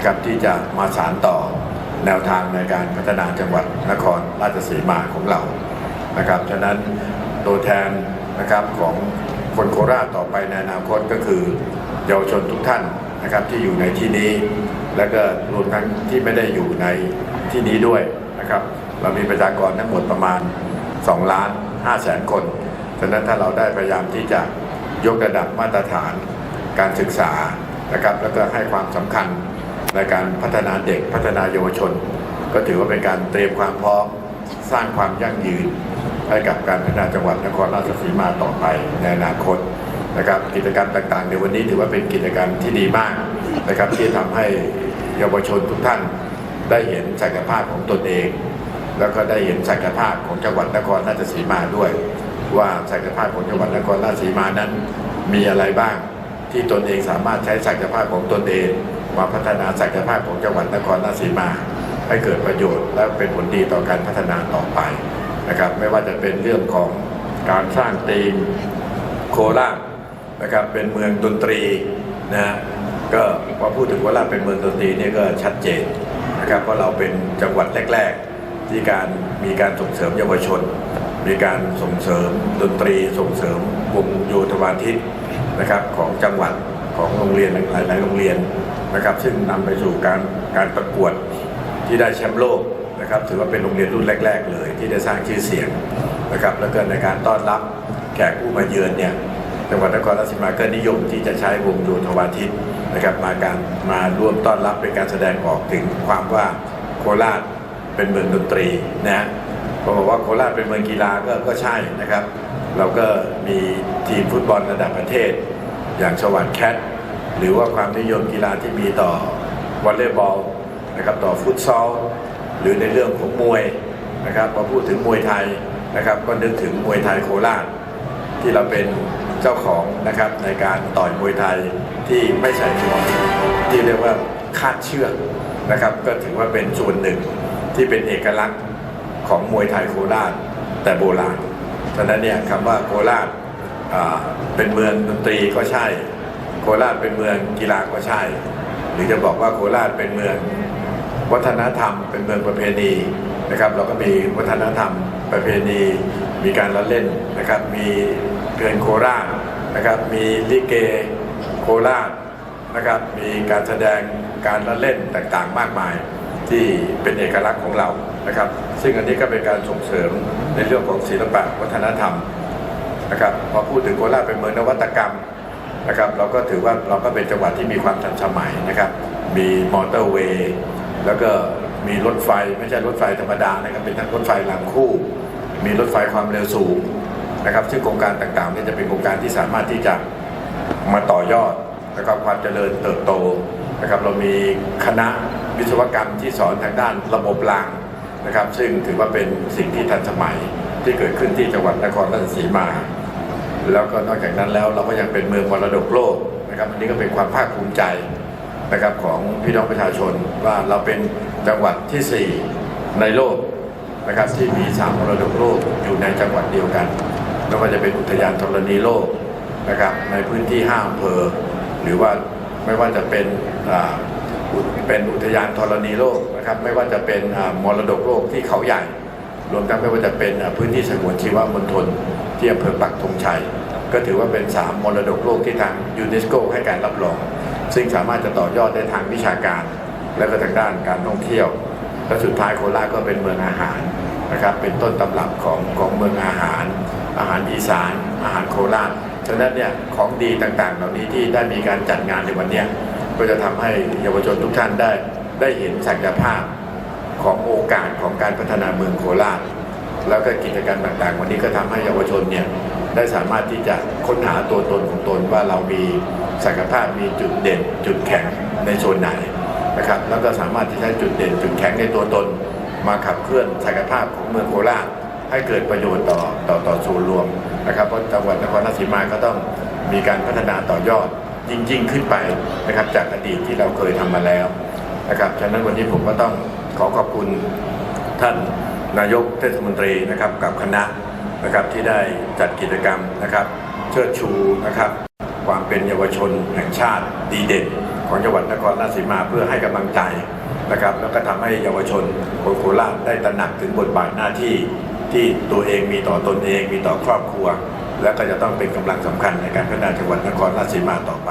นะครับที่จะมาสานต่อแนวทางในการพัฒนาจังหวัดนครราชสีมาของเรานะครับฉะนั้นตัวแทนนะครับของคนโคราชต่อไปในอนาคตก็คือ เยาวชนทุกท่านนะครับที่อยู่ในที่นี้ และก็รวมทั้งที่ไม่ได้อยู่ในที่นี้ด้วยนะครับเรามีประชากรทั้งหมดประมาณ2ล้าน5แสนคนฉะนั้นถ้าเราได้พยายามที่จะยกระดับมาตรฐานการศึกษานะครับแล้วก็ให้ความสำคัญ ในการพัฒนาเด็กพัฒนาเยาวชน ก็ถือว่าเป็นการเตรียมความพร้อมสร้างความยั่งยืน ให้กับการพัฒนาจังหวัดนครราชสีมาต่อไปในอนาคตนะครับกิจกรรมต่างๆ ในวันนี้ถือว่าเป็นกิจกรรมที่ดีมากนะครับที่ทำให้เยาวชนทุกท่านได้เห็นศักยภาพของตนเอง แล้วก็ได้เห็นศักยภาพของจังหวัดนครราชสีมาด้วย ว่าศักยภาพของจังหวัดนครราชสีมานั้นมีอะไรบ้าง ที่ตนเองสามารถใช้ศักยภาพของตนเองมาพัฒนาศักยภาพของจังหวัดนครราชสีมา ให้เกิดประโยชน์และเป็นผลดีต่อการพัฒนาต่อไปนะครับไม่ว่าจะเป็นเรื่องของการสร้างธีมโคราชนะครับเป็นเมืองดนตรีนะก็พอพูดถึงโคราชเป็นเมืองดนตรีนี่ก็ชัดเจนนะครับเพราะเราเป็นจังหวัดแรก ๆ ที่การมีการส่งเสริมเยาวชน มีการส่งเสริมดนตรีส่งเสริมวงโยธวาทิต นะครับของจังหวัดของโรงเรียนหลายๆโรงเรียนนะครับ ซึ่งนำไปสู่การการประกวดที่ได้แชมป์โลกนะครับถือว่าเป็นโรงเรียนรุ่นแรก ๆ เลย ที่ได้สร้างชื่อเสียงนะครับแล้วก็ในการต้อนรับแขกผู้มาเยือนเนี่ยจังหวัดนครราชสีมาก็นิยมที่จะใช้วงโยธวาทิตนะครับมาการมาร่วมต้อนรับเป็นการแสดงออกถึงความว่าโคราชเป็นเมืองดนตรีนะฮะพอบอกว่าโคราชเป็นเมืองกีฬาก็ก็ใช่นะครับ เราก็มีทีมฟุตบอลระดับประเทศ อย่างสวัสดแคทหรือว่าความนิยมกีฬาที่มีต่อวอลเลย์บอลนะครับต่อฟุตซอลหรือในเรื่องของมวยนะครับพอพูดถึงมวยไทยนะครับ ก็นึกถึงมวยไทยโคราชที่เราเป็นเจ้าของนะครับในการต่อยมวยไทยที่ไม่ใส่นวมที่เรียกว่าคาดเชือกนะครับ ก็ถือว่าเป็นส่วนหนึ่งที่เป็นเอกลักษณ์ของมวยไทยโคราชแต่โบราณฉะนั้นเนี่ยคำว่าโคราช เป็นเมืองดนตรีก็ใช่ โคราชเป็นเมืองกีฬาก็ใช่ หรือจะบอกว่าโคราชเป็นเมืองวัฒนธรรม เป็นเมืองประเพณีนะครับ เราก็มีวัฒนธรรมประเพณี มีการละเล่นนะครับ มีเพลงโคราชนะครับ มีลิเกโคราชนะครับ มีการแสดงการละเล่นต่างๆ มากมายที่เป็นเอกลักษณ์ของเรานะครับ ซึ่งอันนี้ก็เป็นการส่งเสริมในเรื่องของศิลปะวัฒนธรรม นะครับพอพูดถึงโคราชเป็นเมืองนวัตกรรมนะครับเราก็ถือว่าเราก็เป็นจังหวัดที่มีความทันสมัยนะครับมีมอเตอร์เวย์แล้วก็มีรถไฟไม่ใช่รถไฟธรรมดานะครับเป็นทั้งรถไฟรางคู่ มีรถไฟความเร็วสูงนะครับซึ่งโครงการต่างๆนี่จะเป็นโครงการที่สามารถที่จะมาต่อยอดนะครับความเจริญเติบโตนะครับเรามีคณะวิศวกรรมที่สอนทางด้านระบบรางนะครับ ซึ่งถือว่าเป็นสิ่งที่ทันสมัยที่เกิดขึ้นที่จังหวัดนครราชสีมา แล้วก็นอกจากนั้นแล้วเราก็ยังเป็นเมืองมรดกโลกนะครับอันนี้ก็เป็นความภาคภูมิใจนะครับของพี่น้องประชาชนว่าเราเป็นจังหวัดทีสี่4 ในโลกนะครับที่มีสามมรดกโลกอยู่ในจังหวัดเดียวกันไม่ว่าจะเป็นอุทยานธรณีโลกนะครับในพื้นที่ห้าอำเภอ หรือว่าไม่ว่าจะเป็นอ่าเป็นอุทยานธรณีโลกนะครับไม่ว่าจะเป็นอ่ามรดกโลกที่เขาใหญ่ รวมทั้งไม่ว่าจะเป็นอ่าพื้นที่สงวนชีวมณฑล ที่อำเภอปักธงชัย ก็ถือว่าเป็น 3 มรดกโลกที่ทางยูเนสโกให้การรับรอง ซึ่งสามารถจะต่อยอดได้ทางวิชาการ และก็ทางด้านการท่องเที่ยว และสุดท้ายโคราชก็เป็นเมืองอาหารนะครับเป็นต้นตำรับของของเมืองอาหาร อาหารอีสาน อาหารโคราชฉะนั้นเนี่ยของดีต่างๆ เหล่านี้ที่ได้มีการจัดงานในวันนี้ก็จะทำให้เยาวชนทุกท่านได้ได้เห็นศักยภาพของโอกาสของการพัฒนาเมืองโคราช แล้วก็กิจกรรมต่างๆ วันนี้ก็ทำให้เยาวชนเนี่ยได้สามารถที่จะค้นหาตัวตนของตนว่าเรามีศักยภาพมีจุดเด่น จุดแข็งในโซนไหนนะครับแล้วก็สามารถที่ใช้จุดเด่น จุดแข็งในตัวตน มาขับเคลื่อนศักยภาพของเมืองโคราชให้เกิดประโยชน์ต่อต่อต่อส่วนรวมนะครับเพราะจังหวัดนครราชสีมาก็ต้องมีการพัฒนาต่อยอดยิ่งยิ่งขึ้นไปนะครับจากอดีตที่เราเคยทำมาแล้วนะครับฉะนั้นวันนี้ผมก็ต้องขอขอบคุณท่าน นายกเทศมนตรีนะครับกับคณะนะครับที่ได้จัดกิจกรรมนะครับ เชิดชูนะครับ ความเป็นเยาวชนแห่งชาติดีเด่นของจังหวัดนครราชสีมาเพื่อให้กำลังใจนะครับ แล้วก็ทำให้เยาวชนคนโคราชได้ตระหนักถึงบทบาทหน้าที่ที่ตัวเองมีต่อตนเองมีต่อครอบครัว และก็จะต้องเป็นกำลังสำคัญในการพัฒนาจังหวัดนครราชสีมาต่อไป